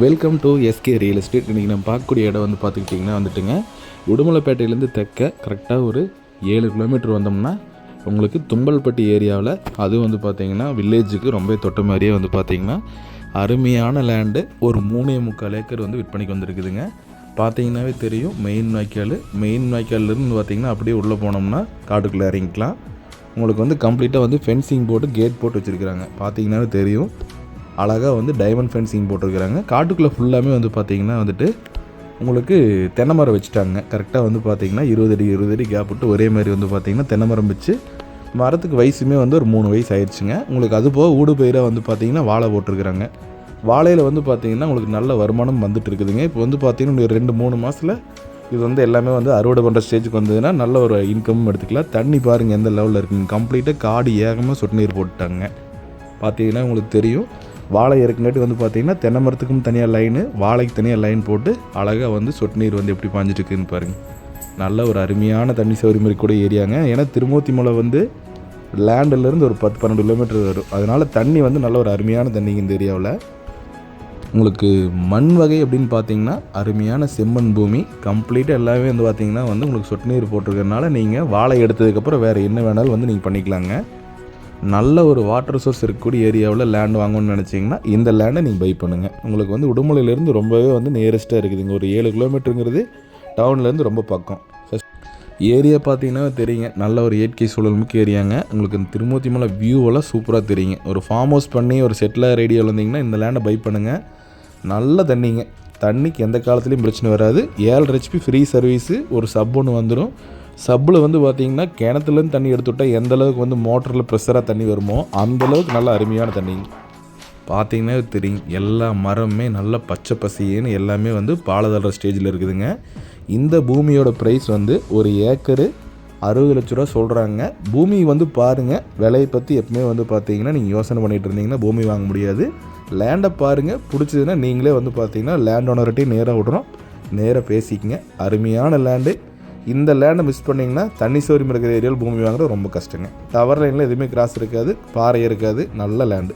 Welcome to SK real estate இன்றைக்கி நம்ம பார்க்கக்கூடிய இடம் வந்து பார்த்துக்கிட்டிங்கன்னா வந்துட்டுங்க உடுமலைப்பேட்டையிலேருந்து தெற்க கரெக்டாக ஒரு ஏழு கிலோமீட்டர் வந்தோம்னா உங்களுக்கு தும்பல்பட்டி ஏரியாவில் அதுவும் வந்து பார்த்திங்கன்னா வில்லேஜுக்கு ரொம்ப தொட்ட மாதிரியே வந்து பார்த்திங்கன்னா அருமையான லேண்டு ஒரு மூணே முக்கால் ஏக்கர் வந்து விற்பனைக்கு வந்திருக்குதுங்க. பார்த்தீங்கன்னாவே தெரியும் மெயின் வாய்க்கால். மெயின் வாய்க்கால்லேருந்து பார்த்தீங்கன்னா அப்படியே உள்ளே போனோம்னா காட்டுக்குள்ளே இறங்கிக்கலாம். உங்களுக்கு வந்து கம்ப்ளீட்டாக வந்து ஃபென்சிங் போட்டு கேட் போட்டு வச்சுருக்குறாங்க. பார்த்தீங்கன்னாவே தெரியும். அழகாக வந்து டைமண்ட் ஃபென்சிங் போட்டிருக்கிறாங்க. காட்டுக்குள்ளே ஃபுல்லாமே வந்து பார்த்தீங்கன்னா வந்துட்டு உங்களுக்கு தென்னை மரம் வச்சுட்டாங்க. கரெக்டாக வந்து பார்த்தீங்கன்னா இருபது அடி இருபது அடி கேப் விட்டு ஒரே மாதிரி வந்து பார்த்தீங்கன்னா தென்னை மரம் வச்சு மரத்துக்கு வயசுமே வந்து ஒரு மூணு வயசு ஆயிடுச்சுங்க. உங்களுக்கு அது போக ஊடு பயிராக வந்து பார்த்திங்கன்னா வாழை போட்டிருக்கிறாங்க. வாழையில் வந்து பார்த்திங்கன்னா உங்களுக்கு நல்ல வருமானம் வந்துட்டு இருக்குதுங்க. இப்போ வந்து பார்த்தீங்கன்னா ரெண்டு மூணு மாதத்தில் இது வந்து எல்லாமே வந்து அறுவடை பண்ணுற ஸ்டேஜுக்கு வந்ததுன்னா நல்ல ஒரு இன்கமும் எடுத்துக்கலாம். தண்ணி பாருங்கள் எந்த லெவலில் இருக்குங்க கம்ப்ளீட்டாக காடு ஏகமாக சொட்டு நீர் போட்டுட்டாங்க. பார்த்தீங்கன்னா உங்களுக்கு தெரியும். வாழை இறக்குங்காட்டி வந்து பார்த்தீங்கன்னா தென்னை மரத்துக்கும் தனியாக லைனு வாழைக்கு தனியாக லைன் போட்டு அழகாக வந்து சொட்டு நீர் வந்து எப்படி பாஞ்சிட்ருக்குன்னு பாருங்கள் நல்ல ஒரு அருமையான தண்ணி சௌகரியம் இருக்கக்கூடிய ஏரியாங்க. ஏன்னா திருமூர்த்தி மலை வந்து லேண்டிலேருந்து ஒரு பத்து பன்னெண்டு கிலோமீட்டர் வரும். அதனால் தண்ணி வந்து நல்ல ஒரு அருமையான தண்ணிங்க இந்த ஏரியாவில். உங்களுக்கு மண் வகை அப்படின்னு பார்த்தீங்கன்னா அருமையான செம்மண் பூமி. கம்ப்ளீட்டாக எல்லாமே வந்து பார்த்தீங்கன்னா வந்து உங்களுக்கு சொட்டு நீர் போட்டிருக்கறனால நீங்கள் வாழை எடுத்ததுக்கப்புறம் வேறு என்ன வேணாலும் வந்து நீங்கள் பண்ணிக்கலாங்க. நல்ல ஒரு வாட்டர் சோர்ஸ் இருக்கக்கூடிய ஏரியாவில் லேண்ட் வாங்கணும்னு நினச்சிங்கன்னா இந்த லேண்டை நீங்கள் பை பண்ணுங்கள் உங்களுக்கு வந்து உடுமலையிலேருந்து ரொம்பவே வந்து நியரஸ்ட்டாக இருக்குதுங்க. ஒரு ஏழு கிலோமீட்டருங்கிறது டவுன்லேருந்து ரொம்ப பக்கம். ஏரியா பார்த்தீங்கன்னா தெரியுங்க. நல்ல ஒரு இயற்கை சூழல் மிக்க ஏரியாங்க உங்களுக்கு இந்த திருமூர்த்தி மலை வியூவெல்லாம் சூப்பராக தெரியுங்க. ஒரு ஃபார்ம் ஹவுஸ் பண்ணி ஒரு செட்டில் ரேடியோவில் இருந்தீங்கன்னா இந்த லேண்டை பை பண்ணுங்கள் நல்ல தண்ணிங்க. தண்ணிக்கு எந்த காலத்துலேயும் பிரச்சனை வராது. ஏழு ஹெச்பி ஃப்ரீ சர்வீஸு ஒரு சப் ஒன்று வந்துடும் சப்பில் வந்து பார்த்தீங்கன்னா கிணத்துலேருந்து தண்ணி எடுத்து விட்டால் எந்த அளவுக்கு வந்து மோட்டரில் ப்ரெஷராக தண்ணி வருமோ அந்த அளவுக்கு நல்ல அருமையான தண்ணி. பார்த்தீங்கன்னா தெரியும் எல்லா மரமுமே நல்ல பச்சை பசின்னு எல்லாமே வந்து பாலதள ஸ்டேஜில் இருக்குதுங்க. இந்த பூமியோட ப்ரைஸ் வந்து ஒரு ஏக்கரு அறுபது லட்ச ரூபா சொல்கிறாங்க பூமி வந்து பாருங்கள் விலையை பற்றி எப்பவுமே வந்து பார்த்தீங்கன்னா நீங்கள் யோசனை பண்ணிகிட்டு இருந்தீங்கன்னா பூமி வாங்க முடியாது. லேண்டை பாருங்கள் பிடிச்சதுன்னா நீங்களே வந்து பார்த்தீங்கன்னா லேண்ட் ஓனர்கிட்டையும் நேராக விட்றோம் நேராக பேசிக்கங்க. அருமையான லேண்டு இந்த லேண்டை மிஸ் பண்ணிங்கன்னா தண்ணி சோரியம் இருக்கிற ஏரியாவில் பூமி வாங்குறது ரொம்ப கஷ்டங்க. டவர் லைனில் எதுவுமே கிராஸ் இருக்காது பாறை இருக்காது நல்ல லேண்டு